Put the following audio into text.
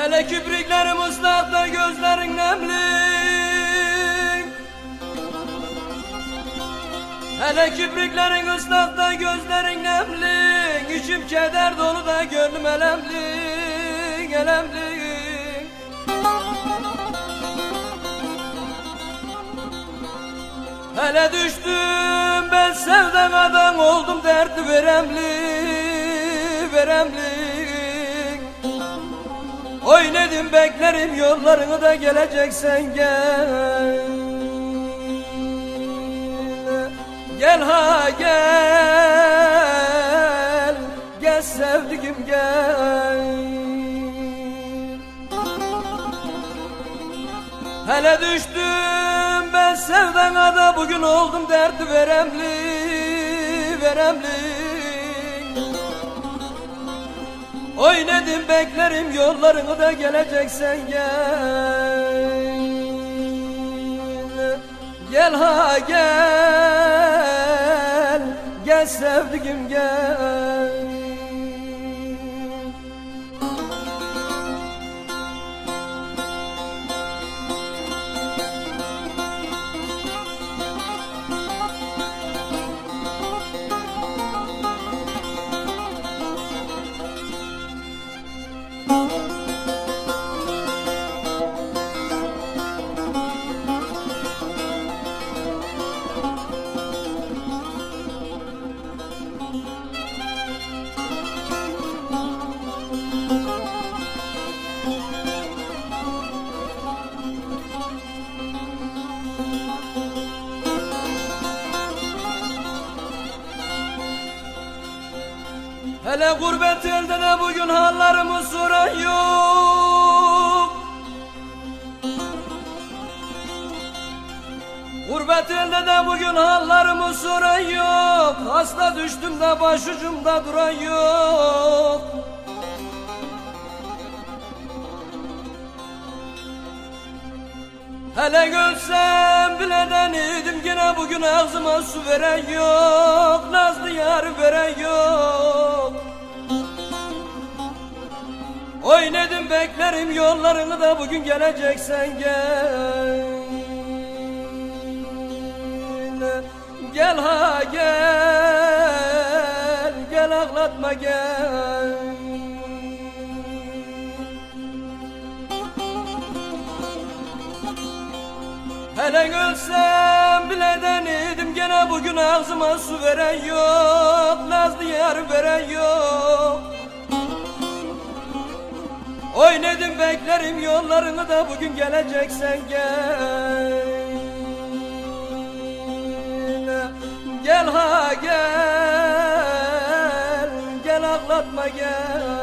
Hele kibriklerim ıslakta gözlerin nemli. Hele kibriklerin ıslakta gözlerin nemli. İçim keder dolu da gönlüm elemli Elemli. Hele düştüm ben sevdadan oldum derdi veremli Veremli Oynadım beklerim yollarını da geleceksen gel. Gel ha gel. Gel sevdiğim gel. Hele düştüm ben sevdana da bugün oldum derdi veremli Veremli Oynadım beklerim yollarını da geleceksen gel. Gel ha gel. Gel sevdiğim gel Hele gurbet elde de bugün hallarımı soran yok. Gurbet elde de bugün hallarımı soran yok. Hasta düştüm de başucumda duran yok Hele gülsem bile deniydim yine bugün ağzıma su veren yok Nazlı yar veren yok. Oynadım beklerim yollarını da bugün geleceksen gel. Gel ha gel Gel ağlatma gel Hele gülsem bile deniydim gene bugün ağzıma su veren yok Nazlı yar veren yok. Oynadım beklerim yollarını da bugün geleceksen gel. Gel ha gel Gel ağlatma gel